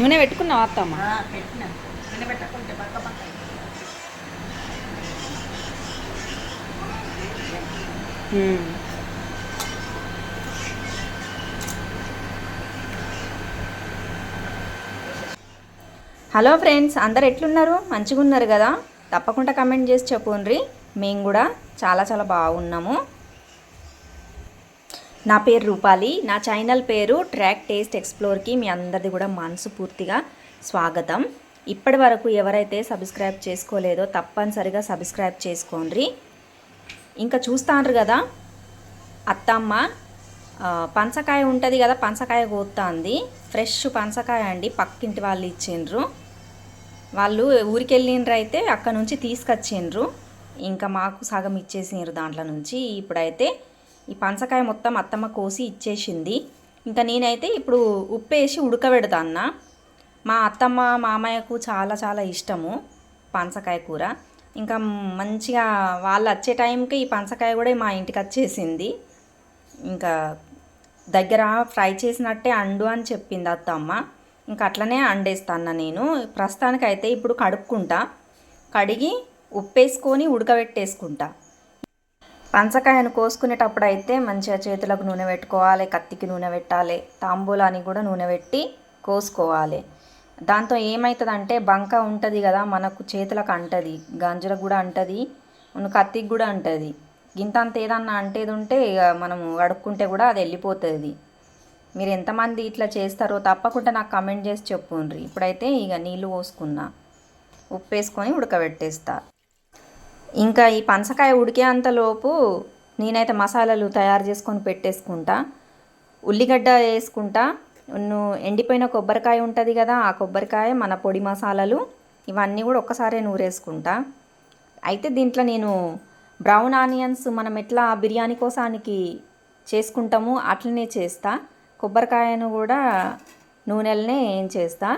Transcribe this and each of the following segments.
నూనె పెట్టుకున్నావా అత్తమ్మ? పక్క పక్క. హలో ఫ్రెండ్స్ అందరు ఎట్లున్నారు? మంచిగా ఉన్నారు కదా? తప్పకుండా కమెంట్ చేసి చెప్పుండ్రి. మేము కూడా చాలా చాలా బాగున్నాము. నా పేరు రూపాలి. నా ఛానల్ పేరు ట్రాక్ టేస్ట్ ఎక్స్ప్లోర్కి మీ అందరిది కూడా మనసుపూర్తిగా స్వాగతం. ఇప్పటి వరకు ఎవరైతే సబ్స్క్రైబ్ చేసుకోలేదో తప్పనిసరిగా సబ్స్క్రైబ్ చేసుకోండి. ఇంకా చూస్తాండ్రు కదా? అత్తమ్మ పంచకాయ ఉంటుంది కదా పంచకాయ కోస్తుంది ఫ్రెష్ పంచకాయ అండి పక్కింటి వాళ్ళు ఇచ్చిండ్రు. వాళ్ళు ఊరికెళ్ళిండ్రు అయితే అక్కడ నుంచి తీసుకొచ్చిండ్రు. ఇంకా మాకు సగం ఇచ్చేసిండ్రు దాంట్లో నుంచి. ఇప్పుడైతే ఈ పంచకాయ మొత్తం అత్తమ్మ కోసి ఇచ్చేసింది. ఇంకా నేనైతే ఇప్పుడు ఉప్పు వేసి ఉడకబెడతాన్న మా అత్తమ్మ మామయ్యకు చాలా చాలా ఇష్టము పంచకాయ కూర. ఇంకా మంచిగా వాళ్ళు వచ్చే టైంకి ఈ పంచకాయ కూడా మా ఇంటికి వచ్చేసింది. ఇంకా దగ్గర ఫ్రై చేసినట్టే అండు అని చెప్పింది అత్తమ్మ. ఇంకా అట్లనే అండేస్తాను నేను. ప్రస్తుతానికి అయితే ఇప్పుడు కడుక్కుంటా. కడిగి ఉప్పేసుకొని ఉడకబెట్టేసుకుంటా. పంచకాయను కోసుకునేటప్పుడు అయితే మంచిగా చేతులకు నూనె పెట్టుకోవాలి కత్తికి నూనె పెట్టాలి తాంబూలానికి కూడా నూనె పెట్టి కోసుకోవాలి. దాంతో ఏమవుతుందంటే బంక ఉంటుంది కదా మనకు చేతులకు అంటది గంజలకు కూడా అంటది కత్తికి కూడా అంటది. గింతంత ఏదన్నా అంటేది ఉంటే ఇక మనము కడుక్కుంటే కూడా అది వెళ్ళిపోతుంది. మీరు ఎంతమంది ఇట్లా చేస్తారో తప్పకుండా నాకు కమెంట్ చేసి చెప్పుండ్రి. ఇప్పుడైతే ఇక నీళ్ళు పోసుకున్నా ఉప్పు వేసుకొని ఉడకబెట్టేస్తా. ఇంకా ఈ పనసకాయ ఉడికే అంతలోపు నేనైతే మసాలాలు తయారు చేసుకొని పెట్టేసుకుంటా. ఉల్లిగడ్డ వేసుకుంటా. నువ్వు ఎండిపోయిన కొబ్బరికాయ ఉంటుంది కదా ఆ కొబ్బరికాయ మన పొడి మసాలాలు ఇవన్నీ కూడా ఒక్కసారే నూరేసుకుంటా. అయితే దీంట్లో నేను బ్రౌన్ ఆనియన్స్ మనం ఎట్లా బిర్యానీ కోసానికి చేసుకుంటాము అట్లనే చేస్తా. కొబ్బరికాయను కూడా నూనెలనే ఏం చేస్తా.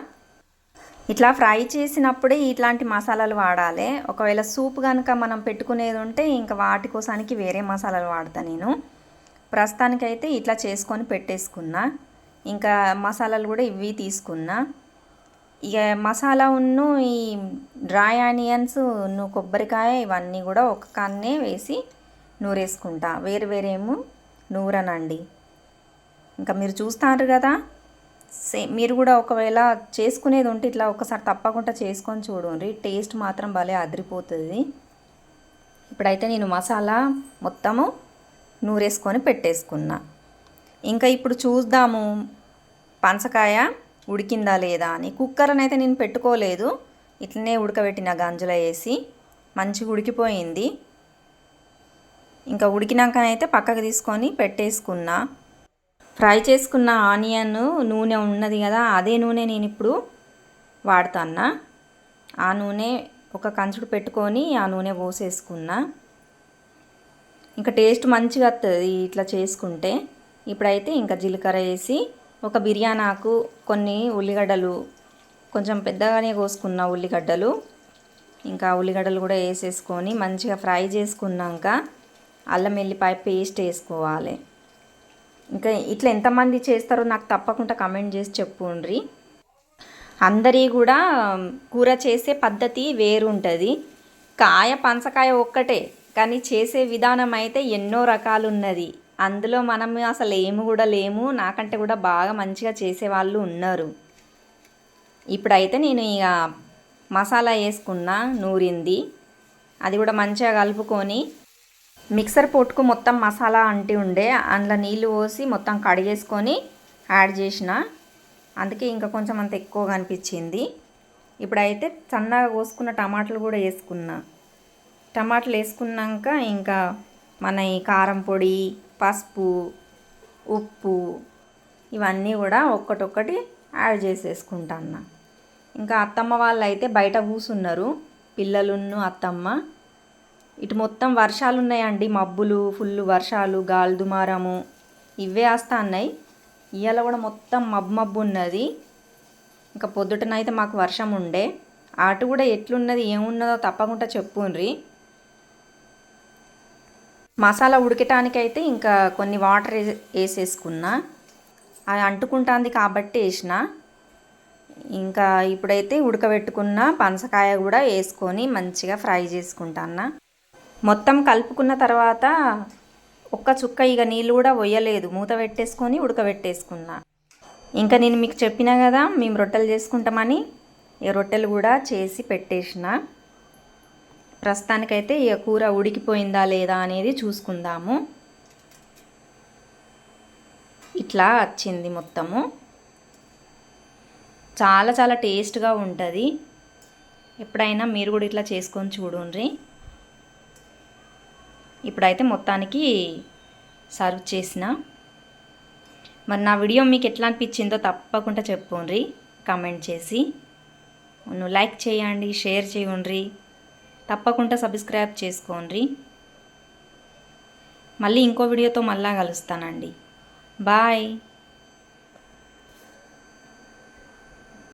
ఇట్లా ఫ్రై చేసినప్పుడే ఇట్లాంటి మసాలాలు వాడాలి. ఒకవేళ సూప్ కనుక మనం పెట్టుకునేది ఉంటే ఇంకా వాటి కోసానికి వేరే మసాలాలు వాడతా నేను. ప్రస్తుతానికైతే ఇట్లా చేసుకొని పెట్టేసుకున్నా. ఇంకా మసాలాలు కూడా ఇవి తీసుకున్నా. ఇక మసాలా ఉన్ను ఈ డ్రై ఆనియన్స్ను కొబ్బరికాయ ఇవన్నీ కూడా ఒక కన్నే వేసి నూరేసుకుంటా. వేరు వేరేమో నూరనండి. ఇంకా మీరు చూస్తారు కదా? సే మీరు కూడా ఒకవేళ చేసుకునేది ఉంటే ఇట్లా ఒకసారి తప్పకుండా చేసుకొని చూడండి. టేస్ట్ మాత్రం భలే అదిరిపోతుంది. ఇప్పుడైతే నేను మసాలా మొత్తము నూరేసుకొని పెట్టేసుకున్నా. ఇంకా ఇప్పుడు చూద్దాము పంచకాయ ఉడికిందా లేదా అని. కుక్కర్ని అయితే నేను పెట్టుకోలేదు. ఇట్లనే ఉడకబెట్టిన గంజులో వేసి మంచిగా ఉడికిపోయింది. ఇంకా ఉడికినాకనైతే పక్కకు తీసుకొని పెట్టేసుకున్నా. ఫ్రై చేసుకున్న ఆనియన్ నూనె ఉన్నది కదా అదే నూనె నేను ఇప్పుడు వాడుతాన్నా. ఆ నూనె ఒక కంచుడు పెట్టుకొని ఆ నూనె పోసేసుకున్నా. ఇంకా టేస్ట్ మంచిగా వస్తుంది ఇట్లా చేసుకుంటే. ఇప్పుడైతే ఇంకా జీలకర్ర వేసి ఒక బిర్యానీ ఆకు కొన్ని ఉల్లిగడ్డలు కొంచెం పెద్దగానే కోసుకున్న ఉల్లిగడ్డలు ఇంకా ఉల్లిగడ్డలు కూడా వేసేసుకొని మంచిగా ఫ్రై చేసుకున్నాక అల్లం వెల్లిపాయ పేస్ట్ వేసుకోవాలి. ఇంకా ఇట్లా ఎంతమంది చేస్తారో నాకు తప్పకుండా కమెంట్ చేసి చెప్పుండ్రి. అందరి కూడా కూర చేసే పద్ధతి వేరు ఉంటుంది కాయ పంచకాయ ఒక్కటే కానీ చేసే విధానం అయితే ఎన్నో రకాలు ఉన్నది అందులో మనం అసలు ఏమి కూడా లేము. నాకంటే కూడా బాగా మంచిగా చేసేవాళ్ళు ఉన్నారు. ఇప్పుడైతే నేను ఇక మసాలా వేసుకున్నా నూరింది. అది కూడా మంచిగా కలుపుకొని మిక్సర్ పొట్టుకు మొత్తం మసాలా అంటి ఉండే అందులో నీళ్ళు పోసి మొత్తం కడిగేసుకొని యాడ్ చేసిన. అందుకే ఇంకా కొంచెం అంత ఎక్కువగా అనిపించింది. ఇప్పుడైతే సన్నగా కోసుకున్న టమాటాలు కూడా వేసుకున్నా. టమాటాలు వేసుకున్నాక ఇంకా మన ఈ కారం పొడి పసుపు ఉప్పు ఇవన్నీ కూడా ఒక్కటొక్కటి యాడ్ చేసేసుకుంటాన్న. ఇంకా అత్తమ్మ వాళ్ళు అయితే బయట కూసున్నారు. పిల్లలున్ను అత్తమ్మ ఇటు మొత్తం వర్షాలు ఉన్నాయండి మబ్బులు ఫుల్ వర్షాలు గాలి దుమారము ఇవే వస్తా ఉన్నాయి ఇవాళ కూడా మొత్తం మబ్బు మబ్బు ఉన్నది. ఇంకా పొద్దుటనైతే మాకు వర్షం ఉండే. అటు కూడా ఎట్లున్నది ఏమున్నదో తప్పకుండా చెప్పుండ్రి. మసాలా ఉడకటానికైతే ఇంకా కొన్ని వాటర్ వేసేసుకున్నా. అది అంటుకుంటుంది కాబట్టి వేసిన. ఇంకా ఇప్పుడైతే ఉడకబెట్టుకున్న పనసకాయ కూడా వేసుకొని మంచిగా ఫ్రై చేసుకుంటాను మొత్తం కలుపుకున్న తర్వాత ఒక్క చుక్క ఇక నీళ్ళు కూడా పోయలేదు. మూత పెట్టేసుకొని ఉడకబెట్టేసుకున్నా. ఇంకా నేను మీకు చెప్పినా కదా మేము రొట్టెలు చేసుకుంటామని. ఈ రొట్టెలు కూడా చేసి పెట్టేసిన. ప్రస్తుతానికైతే ఇక కూర ఉడికిపోయిందా లేదా అనేది చూసుకుందాము. ఇట్లా వచ్చింది మొత్తము. చాలా చాలా టేస్ట్గా ఉంటుంది. ఎప్పుడైనా మీరు కూడా ఇట్లా చేసుకొని చూడండి. ఇప్పుడైతే మొత్తానికి సర్వ్ చేసిన. మరి నా వీడియో మీకు ఎట్లా అనిపించిందో తప్పకుండా చెప్పుండ్రి కామెంట్ చేసి. నువ్వు లైక్ చేయండి షేర్ చేయండి తప్పకుండా సబ్స్క్రైబ్ చేసుకోండి మళ్ళీ ఇంకో వీడియోతో మళ్ళా కలుస్తానండి. బాయ్